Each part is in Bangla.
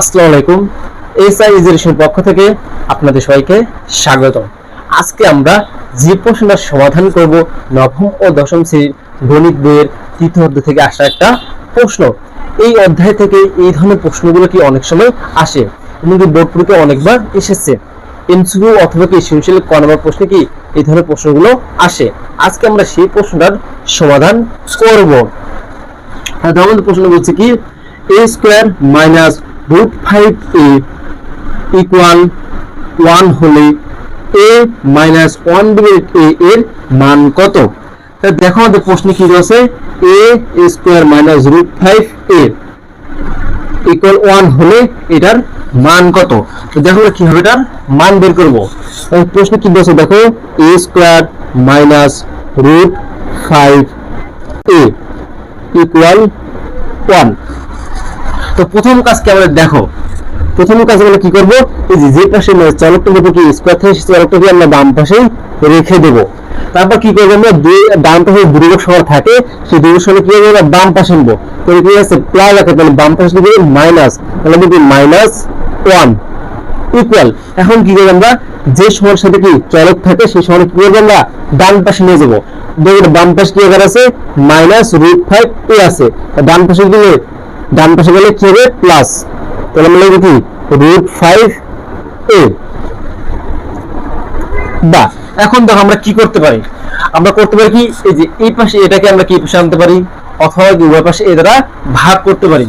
আসসালামু আলাইকুম। এসআই ইজুকেশন পক্ষ থেকে আপনাদের সবাইকে স্বাগত আজকে আমরা যে প্রশ্নটার সমাধান করব নবম ও দশম শ্রেণির গণিত বইয়ের তৃতীয় অধ্যায় থেকে আসা একটা প্রশ্ন। এই অধ্যায় থেকে এই ধরনের প্রশ্নগুলো কি অনেক সময় আসে এবং কি বোর্ড পরীক্ষায় অনেকবার এসেছে। এমসিকিউ অথবা কি সৃজনশীল ক প্রশ্নে কি এই ধরনের প্রশ্নগুলো আসে। আজকে আমরা সেই প্রশ্নটার সমাধান করব। ধরনের প্রশ্ন বলছে কি a square minus root five a equal one হলে a minus one divide a এর মান কত? তা দেখো আমাদের প্রশ্নে কি রয়েছে? A square minus root five a equal one হলে এটার মান কত? তো দেখো কি হবে এটার মান বের করব। প্রশ্নে কি বলছে দেখো? A square minus root five a equal one তো প্রথম কাজ কাজকে আমরা দেখো? প্রথম কাজ আমরা কি করব? এই যে যে পাশে মানে চলকটা দেবো কি স্কোয়ার থেকে চলকটাকে আমরা বাম পাশে রেখে দেব। তারপর কি করব আমরা? ডান পাশে দুর্গক শহর থাকে, সেই দুর্গক শহরে কি করব আমরা? বাম পাশে নেব তো কি আছে প্লাস রাখে, তাহলে বাম পাশে দিকে মাইনাস তাহলে দেখি মাইনাস ওয়ান ইকুয়াল এখন কি করব আমরা? যে শহরের সাথে কি চলক থাকে, সেই শহরে কি করব আমরা? ডান পাশে নিয়ে যাব। দেখুন বাম পাশে কি আছে? মাইনাস রুট ফাইভ এ আছে। ডান পাশে গেলে ডান পাশে গেলে কি হবে? প্লাস তাহলে আমরা কি? রুট ফাইভ এ বা, এখন দেখো আমরা কি করতে পারি? আমরা করতে পারি কি? এই যে এই পাশে এটাকে আমরা কি পাশে আনতে পারি? অথবা উভয় পাশে এ দ্বারা ভাগ করতে পারি।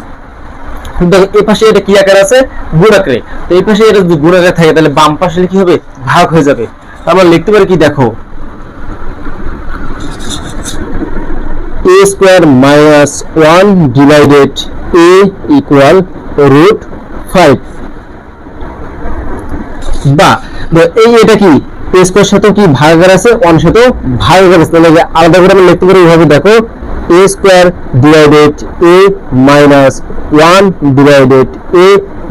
দেখো, এই পাশে এটা কি আকার আছে? গুণ আকারে। তো এই পাশে এটা যদি গুণ থাকে, তাহলে বাম পাশে কি হবে? ভাগ হয়ে যাবে। আমরা লিখতে পারি কি? দেখো a square minus 1 divided a equal root 5 বা এই এটা কি? a স্কয়ার সাথে কি ভাগাকার আছে? 1 সাথে ভাগাকার আছে। তাহলে আলাদা করে আমরা লিখতে পারি এইভাবে, দেখো, a square divided a minus 1 divided a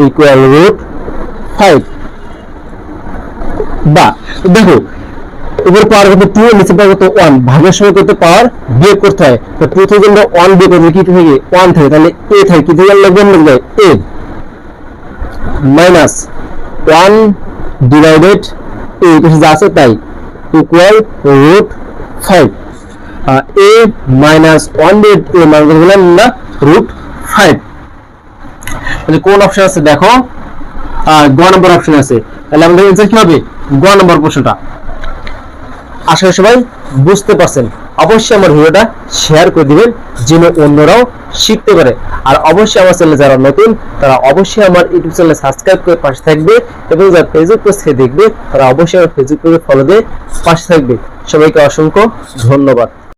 equal root 5 বা, দেখো উপর পাওয়ার কত টু নিচে পাওয়ার কত ওয়ান ভাগের সময় কত পাওয়ার বিয়োগ করতে হয়। তো টু থেকে আমরা ওয়ান বিয়োগ করলে কি থাকে? ওয়ান থাকে। তাহলে এ থাকে। কি থেকে? লিখব লিখবে a minus one divided a যা আছে তাই। Equal root five a minus one divide a কত বললাম না রুট ফাইভ তাহলে কোন অপশন আছে? দেখো। গ নম্বর অপশন আছে। তাহলে আমাদের অ্যান্সার কি হবে? গ নম্বর প্রশ্নটা। আশা সবাই বুঝতে পারছেন। অবশ্যই আমার ভিডিওটা শেয়ার করে দিবেন, যেন অন্যরাও শিখতে পারে। আর অবশ্যই আমার চ্যানেলে যারা নতুন, তারা অবশ্যই আমার ইউটিউব চ্যানেলে সাবস্ক্রাইব করে পাশে থাকবে এবং যারা ফেসবুক পেজ থেকে দেখবে, তারা অবশ্যই আমার ফেসবুক পেজে ফলো দিয়ে পাশে থাকবে। সবাইকে অসংখ্য ধন্যবাদ।